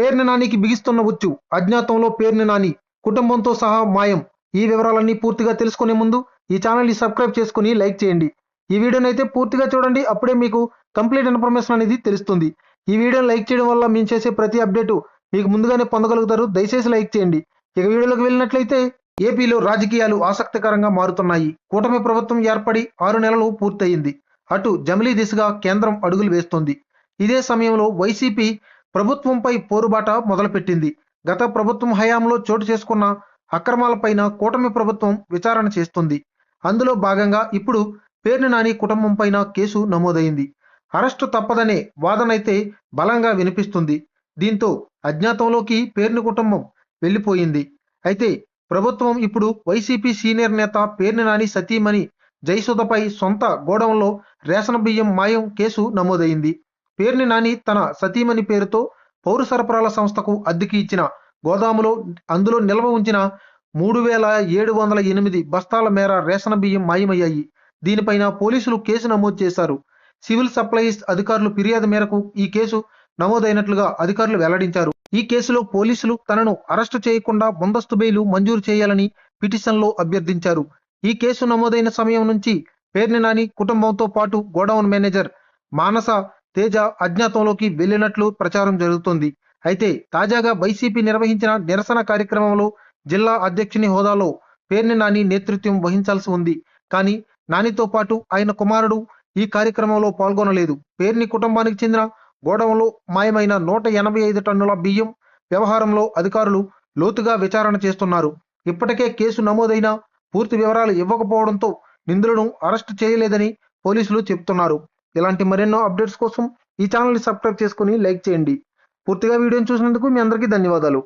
పేర్ని నానికి బిగిస్తున్న ఉచ్చు. అజ్ఞాతంలో పేర్ని నాని. కుటుంబంతో సహా మాయం. ఈ వివరాలన్నీ పూర్తిగా తెలుసుకునే ముందు ఈ ఛానల్ని సబ్స్క్రైబ్ చేసుకుని లైక్ చేయండి. ఈ వీడియోని అయితే పూర్తిగా చూడండి. అప్పుడే మీకు కంప్లీట్ ఇన్ఫర్మేషన్ అనేది తెలుస్తుంది. ఈ వీడియోని లైక్ చేయడం వల్ల మేము చేసే ప్రతి అప్డేటు మీకు ముందుగానే పొందగలుగుతారు. దయచేసి లైక్ చేయండి. ఇక వీడియోలోకి వెళ్ళినట్లయితే ఏపీలో రాజకీయాలు ఆసక్తికరంగా మారుతున్నాయి. కూటమి ప్రభుత్వం ఏర్పడి ఆరు నెలలు పూర్తయింది. అటు జమిలీ దిశగా కేంద్రం అడుగులు వేస్తోంది. ఇదే సమయంలో వైసీపీ ప్రభుత్వంపై పోరుబాట మొదలుపెట్టింది. గత ప్రభుత్వం హయాంలో చోటు చేసుకున్న అక్రమాలపైన కూటమి ప్రభుత్వం విచారణ చేస్తుంది. అందులో భాగంగా ఇప్పుడు పేర్ని నాని కుటుంబం పైన కేసు నమోదైంది. అరెస్టు తప్పదనే వాదనైతే బలంగా వినిపిస్తుంది. దీంతో అజ్ఞాతంలోకి పేర్ని కుటుంబం వెళ్ళిపోయింది. అయితే ప్రభుత్వం ఇప్పుడు వైసీపీ సీనియర్ నేత పేర్ని నాని సతీమణి జయసుధపై సొంత గోడౌన్లో రేషన్ బియ్యం మాయం కేసు నమోదైంది. పేర్ని నాని తన సతీమణి పేరుతో పౌర సరఫరాల సంస్థకు అద్దెకి ఇచ్చిన గోదాములో అందులో నిల్వ ఉంచిన మూడు వేల ఏడు వందల ఎనిమిది బస్తాల మేర రేషన్ బియ్యం మాయమయ్యాయి. దీనిపైన పోలీసులు కేసు నమోదు చేశారు. సివిల్ సప్లైస్ అధికారులు ఫిర్యాదు మేరకు ఈ కేసు నమోదైనట్లుగా అధికారులు వెల్లడించారు. ఈ కేసులో పోలీసులు తనను అరెస్టు చేయకుండా ముందస్తు బెయిలు మంజూరు చేయాలని పిటిషన్లో అభ్యర్థించారు. ఈ కేసు నమోదైన సమయం నుంచి పేర్ని నాని కుటుంబంతో పాటు గోడౌన్ మేనేజర్ మానస తేజ అజ్ఞాతంలోకి వెళ్ళినట్లు ప్రచారం జరుగుతోంది. అయితే తాజాగా వైసీపీ నిర్వహించిన నిరసన కార్యక్రమంలో జిల్లా అధ్యక్షుని హోదాలో పేర్ని నాని నేతృత్వం వహించాల్సి ఉంది. కానీ నానితో పాటు ఆయన కుమారుడు ఈ కార్యక్రమంలో పాల్గొనలేదు. పేర్ని కుటుంబానికి చెందిన గోడౌన్లో మాయమైన నూట ఎనభై ఐదు టన్నుల బియ్యం వ్యవహారంలో అధికారులు లోతుగా విచారణ చేస్తున్నారు. ఇప్పటికే కేసు నమోదైన పూర్తి వివరాలు ఇవ్వకపోవడంతో నిందులను అరెస్టు చేయలేదని పోలీసులు చెబుతున్నారు. ఇలాంటి మరెన్నో అప్డేట్స్ కోసం ఈ ఛానల్ని సబ్స్క్రైబ్ చేసుకుని లైక్ చేయండి. పూర్తిగా వీడియోని చూసినందుకు మీ అందరికీ ధన్యవాదాలు.